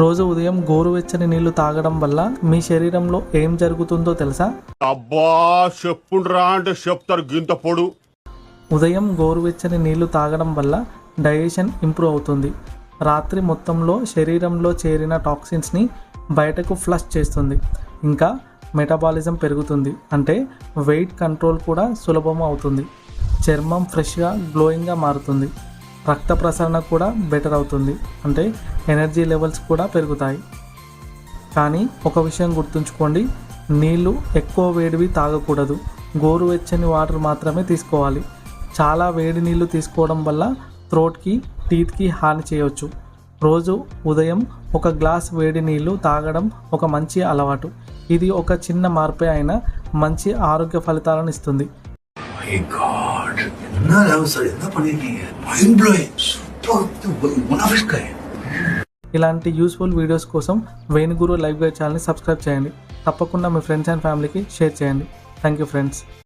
రోజు ఉదయం గోరువెచ్చని నీళ్ళు తాగడం వల్ల మీ శరీరంలో ఏం జరుగుతుందో తెలుసా? అబ్బా చెప్పుండ్రా అంటే చెప్తారు గింత పొడు. ఉదయం గోరువెచ్చని నీళ్ళు తాగడం వల్ల డైజెషన్ ఇంప్రూవ్ అవుతుంది. రాత్రి మొత్తంలో శరీరంలో చేరిన టాక్సిన్స్ని బయటకు ఫ్లష్ చేస్తుంది. ఇంకా మెటబాలిజం పెరుగుతుంది. అంటే వెయిట్ కంట్రోల్ కూడా సులభం అవుతుంది. చర్మం ఫ్రెష్గా గ్లోయింగ్గా మారుతుంది. రక్త ప్రసరణ కూడా బెటర్ అవుతుంది. అంటే ఎనర్జీ లెవెల్స్ కూడా పెరుగుతాయి. కానీ ఒక విషయం గుర్తుంచుకోండి నీళ్ళు ఎక్కువ వేడివి తాగకూడదు. గోరువెచ్చని వాటర్ మాత్రమే తీసుకోవాలి. చాలా వేడి నీళ్ళు తీసుకోవడం వల్ల థ్రోట్కి టీత్కి హాని చేయవచ్చు రోజు ఉదయం ఒక గ్లాస్ వేడి నీళ్ళు తాగడం ఒక మంచి అలవాటు. ఇది ఒక చిన్న మార్పే అయినా మంచి ఆరోగ్య ఫలితాలను ఇస్తుంది. என்ன லெவல் சார் என்ன பண்ணிருக்கீங்க mind blowing super one of is கை ఇలాంటి యూస్ఫుల్ వీడియోస్ కోసం వేణుగురు లైవ్ గైడ్ ఛానల్ని సబ్స్క్రైబ్ చేయండి తప్పకుండా మీ ఫ్రెండ్స్ అండ్ ఫ్యామిలీకి షేర్ చేయండి థ్యాంక్ యూ ఫ్రెండ్స్